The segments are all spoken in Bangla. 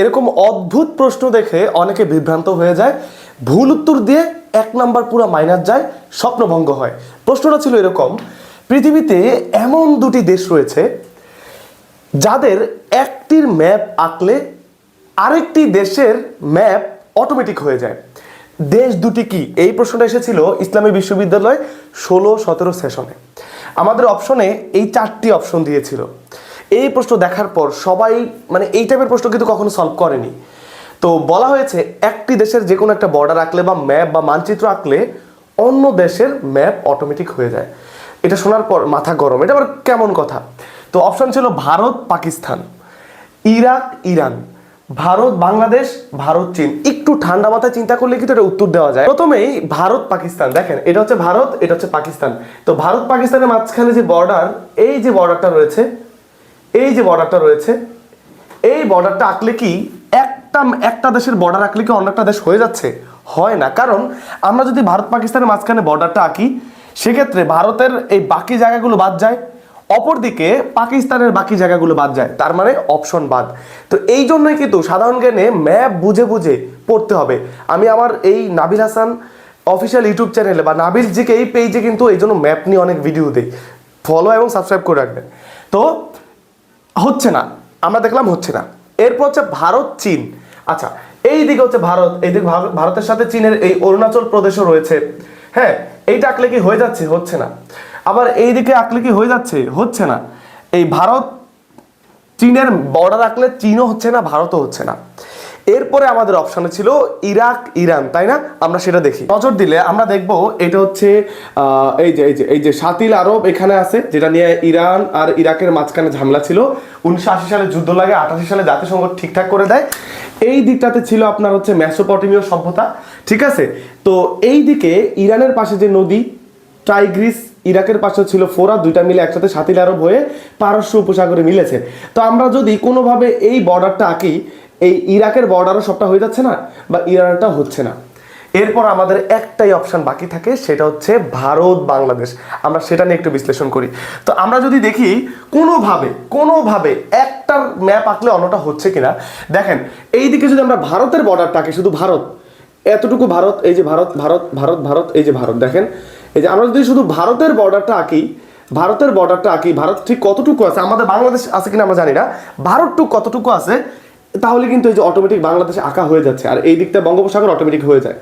এরকম অদ্ভুত প্রশ্ন দেখে অনেকে বিভ্রান্ত হয়ে যায়। ভুল উত্তর দিয়ে এক নাম্বার পুরো মাইনাস যায়, স্বপ্নভঙ্গ হয়। প্রশ্নটা ছিল এরকম, পৃথিবীতে এমন দুটি দেশ রয়েছে যাদের একটির ম্যাপ আঁকলে আরেকটি দেশের ম্যাপ অটোমেটিক হয়ে যায়। দেশ দুটি কি? এই প্রশ্নটা এসেছিল ইসলামী বিশ্ববিদ্যালয় ষোলো সতেরো সেশনে। আমাদের অপশনে এই চারটি অপশন দিয়েছিল। এই প্রশ্ন দেখার পর সবাই মানে এই টাইপের প্রশ্ন কিন্তু কখনো সলভ করেনি। তো বলা হয়েছে, একটি দেশের যে কোনো একটা বর্ডার আঁকলে বা ম্যাপ বা মানচিত্র আঁকলে অন্য দেশের ম্যাপ অটোমেটিক হয়ে যায়। এটা শোনার পর মাথা গরম। এটা আবার কেমন কথা? তো অপশন ছিল ভারত, পাকিস্তান। Iraq, Iran. ভারত, বাংলাদেশ, ভারত, চীন। একটু ঠান্ডা মাথায় চিন্তা করলে কিন্তু এটা উত্তর দেওয়া যায়। প্রথমেই ভারত, পাকিস্তান। দেখেন, এটা হচ্ছে ভারত, এটা হচ্ছে পাকিস্তান। তো ভারত, পাকিস্তানের মাঝখানে যে বর্ডার এই যে বর্ডারটা রয়েছে এই যে বর্ডারটা রয়েছে, এই বর্ডারটা আঁকলে কি একটা একটা দেশের বর্ডার আঁকলে কি অন্য একটা দেশ হয়ে যাচ্ছে? হয় না। কারণ আমরা যদি ভারত পাকিস্তানের মাঝখানে বর্ডারটা আঁকি, সেক্ষেত্রে ভারতের এই বাকি জায়গাগুলো বাদ যায়, অপরদিকে পাকিস্তানের বাকি জায়গাগুলো বাদ যায়। তার মানে অপশন বাদ। তো এই জন্যই কিন্তু সাধারণ জ্ঞানে ম্যাপ বুঝে বুঝে পড়তে হবে। আমি আমার এই নাবিল হাসান অফিসিয়াল ইউটিউব চ্যানেলে বা নাবিল জিকে এই পেজে কিন্তু এই জন্য ম্যাপ নিয়ে অনেক ভিডিও দিই। ফলো এবং সাবস্ক্রাইব করে রাখবেন। তো হচ্ছে না, আমরা দেখলাম হচ্ছে না। এরপর হচ্ছে ভারত, চীন। আচ্ছা এই দিকে হচ্ছে ভারত, এই দিকে ভারতের সাথে চীনের এই অরুণাচল প্রদেশও রয়েছে। হ্যাঁ এইটা আঁকলে কি হয়ে যাচ্ছে? হচ্ছে না। আবার এই দিকে আঁকলে কি হয়ে যাচ্ছে? হচ্ছে না। এই ভারত, চীনের বর্ডার আঁকলে চীনও হচ্ছে না, ভারতও হচ্ছে না। এরপরে আমাদের অপশানে ছিল ইরাক, ইরান, তাই না? আমরা সেটা দেখি। নজর দিলে আমরা দেখব এটা হচ্ছে এই যে এই যে এই যে সাতিল আরব এখানে আছে, যেটা নিয়ে ইরান আর ইরাকের মাঝখানে ঝামেলা ছিল। উনিশশো আশি সালে যুদ্ধ লাগে আঠাশি সালে জাতিসংঘ ঠিকঠাক করে দেয়। এই দিকটাতে ছিল আপনার হচ্ছে মেসোপটেমীয় সভ্যতা, ঠিক আছে? তো এই দিকে ইরানের পাশে যে নদী, টাইগ্রিস, ইরাকের পাশে ছিল ফোরা, দুইটা মিলে একসাথে সাতিল আরব হয়ে পারস্য উপসাগরে মিলেছে। তো আমরা যদি কোনোভাবে এই বর্ডারটা আঁকি এই ইরাকের বর্ডারও সবটা হয়ে যাচ্ছে না বা ইরানটা হচ্ছে না। এরপর আমাদের একটাই অপশন বাকি থাকে, সেটা হচ্ছে ভারত, বাংলাদেশ। আমরা সেটা নিয়ে একটু বিশ্লেষণ করি। তো আমরা যদি দেখি, কোনোভাবে কোনোভাবে একটা ম্যাপ আঁকলে অন্যটা হচ্ছে কিনা। দেখেন এই দিকে যদি আমরা ভারতের বর্ডারটা আঁকি, শুধু ভারত, এতটুকু ভারত, এই যে ভারত ভারত ভারত ভারত, এই যে ভারত, দেখেন, এই যে আমরা যদি শুধু ভারতের বর্ডারটা আঁকি, ভারতের বর্ডারটা আঁকি, ভারত ঠিক কতটুকু আছে, আমাদের বাংলাদেশ আছে কিনা আমরা জানি না, ভারতটুকু কতটুকু আছে তাহলে কিন্তু এই যে অটোমেটিক বাংলাদেশ আঁকা হয়ে যাচ্ছে, আর এই দিকটা বঙ্গোপসাগর অটোমেটিক হয়ে যায়।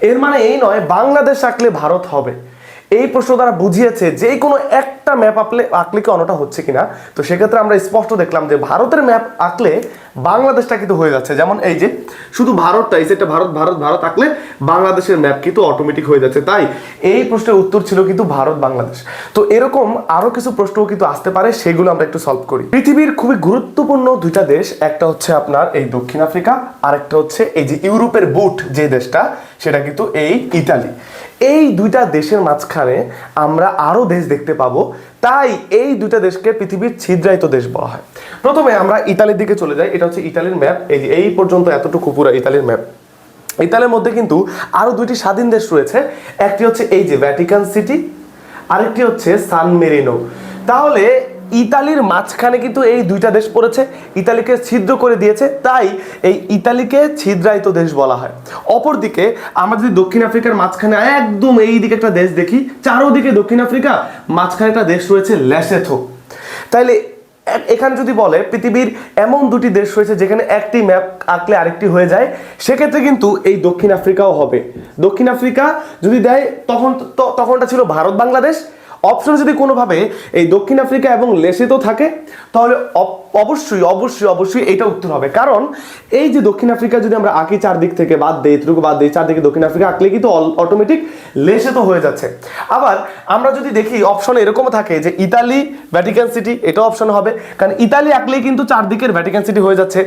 এর মানে এই নয়, বাংলাদেশ আঁকলে ভারত হবে। এই প্রশ্ন দ্বারা বুঝিয়েছে যে কোনো একটা ম্যাপ আঁকলে আঁকলে কি অন্যটা হচ্ছে কিনা? তো সেক্ষেত্রে আমরা স্পষ্ট দেখলাম যে ভারতের ম্যাপ আঁকলে বাংলাদেশটা কিন্তু হয়ে যাচ্ছে। যেমন এই যে, শুধু ভারতটা, এই যেটা ভারত ভারত ভারত আঁকলে বাংলাদেশের ম্যাপ কিন্তু অটোমেটিক হয়ে যাচ্ছে। তাই এই প্রশ্নের উত্তর ছিল কিন্তু ভারত, বাংলাদেশ। তো এরকম আরও কিছু প্রশ্নও কিন্তু আসতে পারে, সেগুলো আমরা একটু সলভ করি। পৃথিবীর খুবই গুরুত্বপূর্ণ দুইটা দেশ, একটা হচ্ছে আপনার এই দক্ষিণ আফ্রিকা আর একটা হচ্ছে এই যে ইউরোপের বুট যে দেশটা, সেটা কিন্তু এই ইতালি। এই দুইটা দেশের মাঝখানে আমরা আরও দেশ দেখতে পাবো। তাই এই দুইটা দেশকে পৃথিবীর ছিদ্রায়িত দেশ বলা হয়। প্রথমে আমরা ইতালির দিকে চলে যাই। এটা হচ্ছে ইতালির ম্যাপ। এই এই পর্যন্ত এতটুকু পুরা ইতালির ম্যাপ। ইতালির মধ্যে কিন্তু আরও দুইটি স্বাধীন দেশ রয়েছে। একটি হচ্ছে এই যে ভ্যাটিকান সিটি আরেকটি হচ্ছে সান মেরিনো তাহলে ইতালির মাঝখানে কিন্তু এই দুইটা দেশ পড়েছে, ইতালিকে ছিদ্র করে দিয়েছে, তাই এই ইতালিকে ছিদ্রায়িত দেশ বলা হয়। অপরদিকে আমরা যদি দক্ষিণ আফ্রিকার মাঝখানে একদম এই দিকে একটা দেশ দেখি, চারোদিকে দক্ষিণ আফ্রিকা, মাঝখানে একটা দেশ রয়েছে ল্যাসেথো তাইলে এখানে যদি বলে পৃথিবীর এমন দুটি দেশ রয়েছে যেখানে একটি ম্যাপ আঁকলে আরেকটি হয়ে যায়, সেক্ষেত্রে কিন্তু এই দক্ষিণ আফ্রিকাও হবে। দক্ষিণ আফ্রিকা যদি দেয়, তখন তখনটা ছিল ভারত বাংলাদেশ অপশন যদি কোনোভাবে এই দক্ষিণ আফ্রিকা এবং লেসেতো থাকে তাহলে অবশ্যই অবশ্যই অবশ্যই এটা উত্তর হবে। কারণ এই যে দক্ষিণ আফ্রিকা যদি আমরা আঁকি চারদিক থেকে বাদ দিই, এতটুকু বাদ দিই, চারদিকে দক্ষিণ আফ্রিকা আঁকলে কিন্তু অটোমেটিক লেসে তো হয়ে যাচ্ছে। আবার আমরা যদি দেখি অপশন এরকমও থাকে যে ইতালি ভ্যাটিকান সিটি এটাও অপশন হবে। কারণ ইতালি আঁকলেই কিন্তু চারদিকের ভ্যাটিকান সিটি হয়ে যাচ্ছে।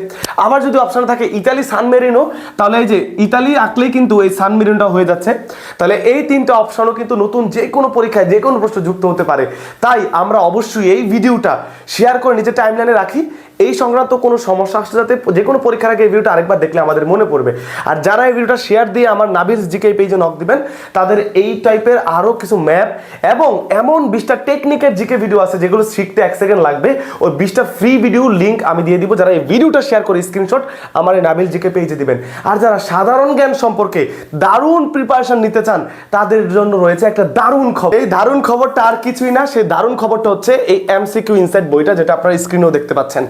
আবার যদি অপশন থাকে ইতালি সান মেরিনো তাহলে এই যে ইতালি আঁকলেই কিন্তু এই সান মেরিনোটা হয়ে যাচ্ছে। তাহলে এই তিনটা অপশনও কিন্তু নতুন যে কোনো পরীক্ষায় যে কোনো প্রশ্ন যুক্ত হতে পারে। তাই আমরা অবশ্যই এই ভিডিওটা শেয়ার শেয়ার করে নিজের টাইমলাইনে রাখি। এই সংক্রান্ত কোনো সমস্যা আসলে যাতে যে কোনো পরীক্ষার আগে এই ভিডিওটা আরেকবার দেখলে আমাদের মনে পড়বে। আর যারা এই ভিডিওটা শেয়ার দিয়ে আমার নাবিলস জিকে পেজে নক দিবেন, তাদের এই টাইপের আরও কিছু ম্যাপ এবং এমন বিশটা টেকনিকের জিকে ভিডিও আছে যেগুলো শিখতে এক সেকেন্ড লাগবে। ওই বিশটা ফ্রি ভিডিও লিঙ্ক আমি দিয়ে দিব, যারা এই ভিডিওটা শেয়ার করে স্ক্রিনশট আমার এই নাবিল জিকে পেজে দিবেন। আর যারা সাধারণ জ্ঞান সম্পর্কে দারুণ প্রিপারেশন নিতে চান, তাদের জন্য রয়েছে একটা দারুণ খবর। এই দারুণ খবরটা আর কিছুই না, সেই দারুণ খবরটা হচ্ছে এই এমসিকিউ ইনসাইড বইটা যেটা আপনারা স্ক্রিনেও দেখতে পাচ্ছেন।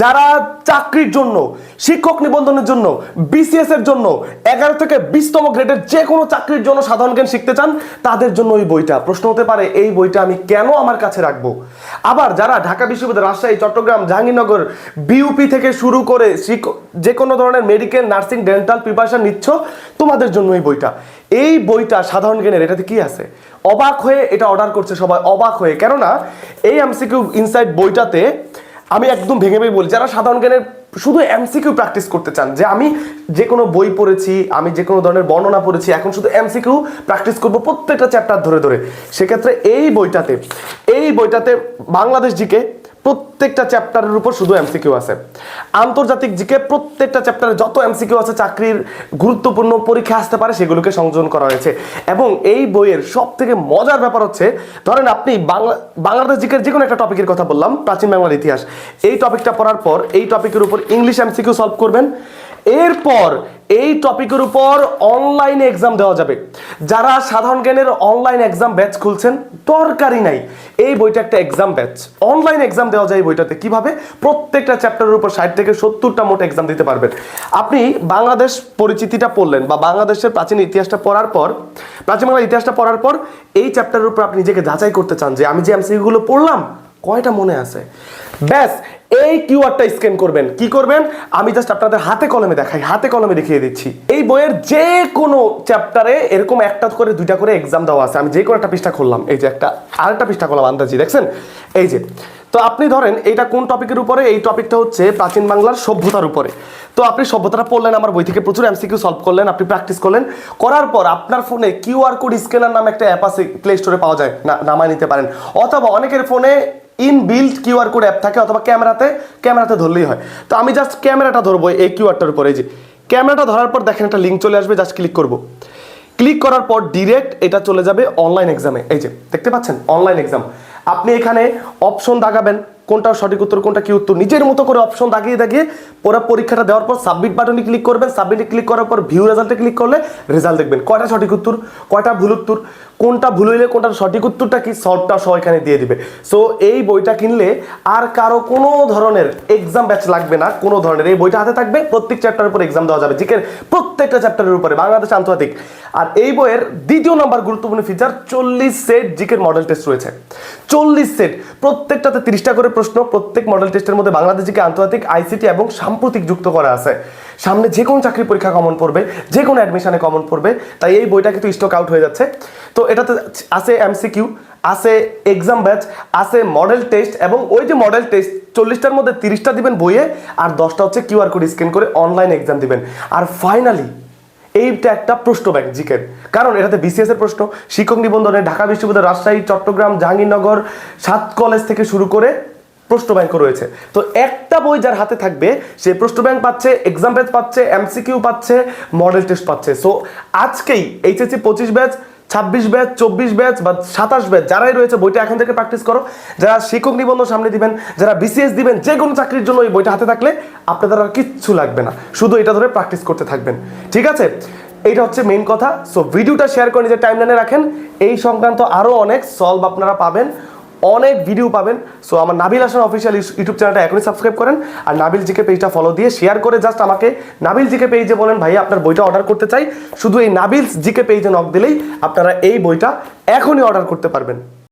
যারা চাকরির জন্য, শিক্ষক নিবন্ধনের জন্য বিসিএস এর জন্য এগারো থেকে বিশতম গ্রেডের যে কোনো চাকরির জন্য সাধারণ জ্ঞান শিখতে চান, তাদের জন্য ওই বইটা। প্রশ্ন হতে পারে, এই বইটা আমি কেন আমার কাছে রাখব? আবার যারা ঢাকা বিশ্ববিদ্যালয়, রাজশাহী, চট্টগ্রাম, জাহাঙ্গীরনগর বিউপি থেকে শুরু করে যে কোনো ধরনের মেডিকেল নার্সিং ডেন্টাল প্রিপারেশন নিচ্ছ, তোমাদের জন্য এই বইটা। এই বইটা সাধারণ জ্ঞানের, এটাতে কি আছে? অবাক হয়ে এটা অর্ডার করছে সবাই, অবাক হয়ে। কেননা এই এমসিকিউ ইনসাইড বইটাতে আমি একদম ভেঙে ভেঙে বলি, যারা সাধারণ জ্ঞানের শুধু এমসিকিউ প্র্যাকটিস করতে চান, যে আমি যে কোনো বই পড়েছি, আমি যে কোনো ধরনের বর্ণনা পড়েছি, এখন শুধু এমসিকিউ প্র্যাকটিস করব প্রত্যেকটা চ্যাপ্টার ধরে ধরে। সেক্ষেত্রে এই বইটাতে এই বইটাতে বাংলাদেশ জিকে প্রত্যেকটা চ্যাপ্টারের উপর শুধু এমসিকিউ আছে। আন্তর্জাতিক জিকে প্রত্যেকটা চ্যাপ্টারে যত এমসিকিউ আছে, চাকরির গুরুত্বপূর্ণ পরীক্ষা আসতে পারে, সেগুলোকে সংযোজন করা হয়েছে। এবং এই বইয়ের সব থেকে মজার ব্যাপার হচ্ছে, ধরেন আপনি বাংলা, বাংলাদেশ জিকের যে কোনো একটা টপিকের কথা বললাম, প্রাচীন বাংলার ইতিহাস। এই টপিকটা পড়ার পর, এই টপিকের উপর ইংলিশ এমসিকিউ সলভ করবেন। এরপর এই টপিকের উপর অনলাইনে এক্সাম দেওয়া যাবে। যারা সাধারণ জ্ঞানের অনলাইন এক্সাম ব্যাচ খুলছেন, দরকারই নাই। এই বইটা একটা এক্সাম ব্যাচ অনলাইন এক্সাম দেওয়া যায় এই বইটাতে। কীভাবে? প্রত্যেকটা চ্যাপ্টারের উপর ষাট থেকে সত্তরটা মোট এক্সাম দিতে পারবেন। আপনি বাংলাদেশ পরিচিতিটা পড়লেন বা বাংলাদেশের প্রাচীন ইতিহাসটা পড়ার পর, প্রাচীন বাংলার ইতিহাসটা পড়ার পর, এই চ্যাপ্টারের উপর আপনি নিজেকে যাচাই করতে চান যে আমি যে এমসিগুলো পড়লাম, কয়টা মনে আছে? ব্যাস এই কিউআরটা স্ক্যান করবেন। কি করবেন? আমি জাস্ট আপনাদের হাতে কলমে দেখাই, হাতে কলমে দেখিয়ে দিচ্ছি। এই বইয়ের যে কোনো চ্যাপ্টারে এরকম একটা করে, দুইটা করে এক্সাম দেওয়া আছে। আমি যে কোনো একটা পৃষ্ঠা খুললাম। এই যে একটা, আরেকটা পৃষ্ঠা করলাম আন্দাজি, দেখছেন? এই যে, তো আপনি ধরেন এইটা কোন টপিকের উপরে? এই টপিকটা হচ্ছে প্রাচীন বাংলার সভ্যতার উপরে। তো আপনি সভ্যতাটা পড়লেন, আমার বই থেকে প্রচুর এমসিকিউ সলভ করলেন, আপনি প্র্যাকটিস করলেন। করার পর আপনার ফোনে কিউআর কোড স্ক্যানার নামে একটা অ্যাপ আছে প্লে স্টোরে পাওয়া যায়। না, নামায় নিতে পারেন। অথবা অনেকের ফোনে in build QR code app থাকে অথবা ক্যামেরাতে ক্যামেরাতে ধরলেই হয়। তো আমি জাস্ট ক্যামেরাটা ধরবো এই কিউআরটার উপরে যে। ক্যামেরাটা ধরার পর দেখেন একটা লিঙ্ক চলে আসবে জাস্ট ক্লিক করব। ক্লিক করার পর ডিরেক্ট এটা চলে যাবে অনলাইন এক্সামে এই যে, দেখতে পাচ্ছেন? অনলাইন এক্সাম আপনি এখানে অপশন দাগাবেন কোনটা সঠিক উত্তর, কোনটা কি উত্তর, নিজের মতো করে অপশন দাগিয়ে দাগিয়ে পুরো পরীক্ষাটা দেওয়ার পর সাবমিট বাটনে ক্লিক করবেন। সাবমিটে ক্লিক করার পর ভিউ রেজাল্টে ক্লিক করলে রেজাল্ট দেখবেন। কয়টা সঠিক উত্তর, কয়টা ভুল উত্তর কোনটা ভুল হইলে কোনটার সঠিক উত্তরটা কি? সলভটা সহ এখানে দিয়ে দিবে। সো এই বইটা কিনলে আর কারও কোনো ধরনের এক্সাম ব্যাচ লাগবে না। কোনো ধরনের, এই বইটা হাতে থাকবে, প্রত্যেক চ্যাপ্টারের উপর এক্সাম দেওয়া যাবে। জিকের প্রত্যেকটা চ্যাপ্টারের উপরে, বাংলাদেশ আন্তর্জাতিক। আর এই বইয়ের দ্বিতীয় নম্বর গুরুত্বপূর্ণ ফিচার চল্লিশ সেট জিকের মডেল টেস্ট রয়েছে। চল্লিশ সেট প্রত্যেকটাতে তিরিশটা করে প্রশ্ন, প্রত্যেক মডেল টেস্টের মধ্যে বাংলাদেশ জিকে আন্তর্জাতিক, আইসিটি এবং সাম্প্রতিক যুক্ত করা আছে। সামনে যে কোনো চাকরি পরীক্ষা কমন পড়বে, যে কোনো অ্যাডমিশনে কমন পড়বে, তাই এই বইটা কিন্তু স্টক আউট হয়ে যাচ্ছে। তো এটাতে আছে এমসিকিউ আছে এক্সাম ব্যাচ আছে মডেল টেস্ট এবং ওই যে মডেল টেস্ট চল্লিশটার মধ্যে তিরিশটা দিবেন বইয়ে আর দশটা হচ্ছে কিউআর কোড স্ক্যান করে অনলাইন এক্সাম দিবেন। আর ফাইনালি এইটা একটা প্রশ্ন ব্যাংক জিকের কারণ এটাতে বিসিএস এর প্রশ্ন, শিক্ষক নিবন্ধনে ঢাকা বিশ্ববিদ্যালয়, রাজশাহী, চট্টগ্রাম, জাহাঙ্গীরনগর, সাত কলেজ থেকে শুরু করে প্রশ্ন ব্যাংক রয়েছে। তো একটা বই যার হাতে থাকবে, সে প্রশ্ন ব্যাংক পাচ্ছে এক্সাম ব্যাচ পাচ্ছে এমসিকিউ পাচ্ছে মডেল টেস্ট পাচ্ছে। সো আজকেই এইচএসসি পঁচিশ ব্যাচ ছাব্বিশ ব্যাচ চব্বিশ ব্যাচ বা সাতাশ ব্যাচ যারাই রয়েছে, বইটা এখন থেকে প্র্যাকটিস করো। যারা শিক্ষক নিবন্ধন সামনে দিবেন, যারা বিসিএস দিবেন, যে কোনো চাকরির জন্য এই বইটা হাতে থাকলে আপনাদের আর কিচ্ছু লাগবে না। শুধু এটা ধরে প্র্যাকটিস করতে থাকবেন। ঠিক আছে? এইটা হচ্ছে মেইন কথা। সো ভিডিওটা শেয়ার করে নিজের টাইমলাইনে রাখেন। এই সংক্রান্ত আরও অনেক সলভ আপনারা পাবেন। অনেক ভিডিও পাবেন। সো আমার নাবিল হাসান অফিসিয়াল ইউটিউব চ্যানেলটা এখনই সাবস্ক্রাইব করেন আর নাবিল জিকে পেজটা ফলো দিয়ে শেয়ার করে জাস্ট আমাকে নাবিল জিকে পেজে বলেন, ভাই, আপনার বইটা অর্ডার করতে চাই। শুধু এই নাবিল জিকে পেজে নক দিলেই আপনারা এই বইটা এখনই অর্ডার করতে পারবেন।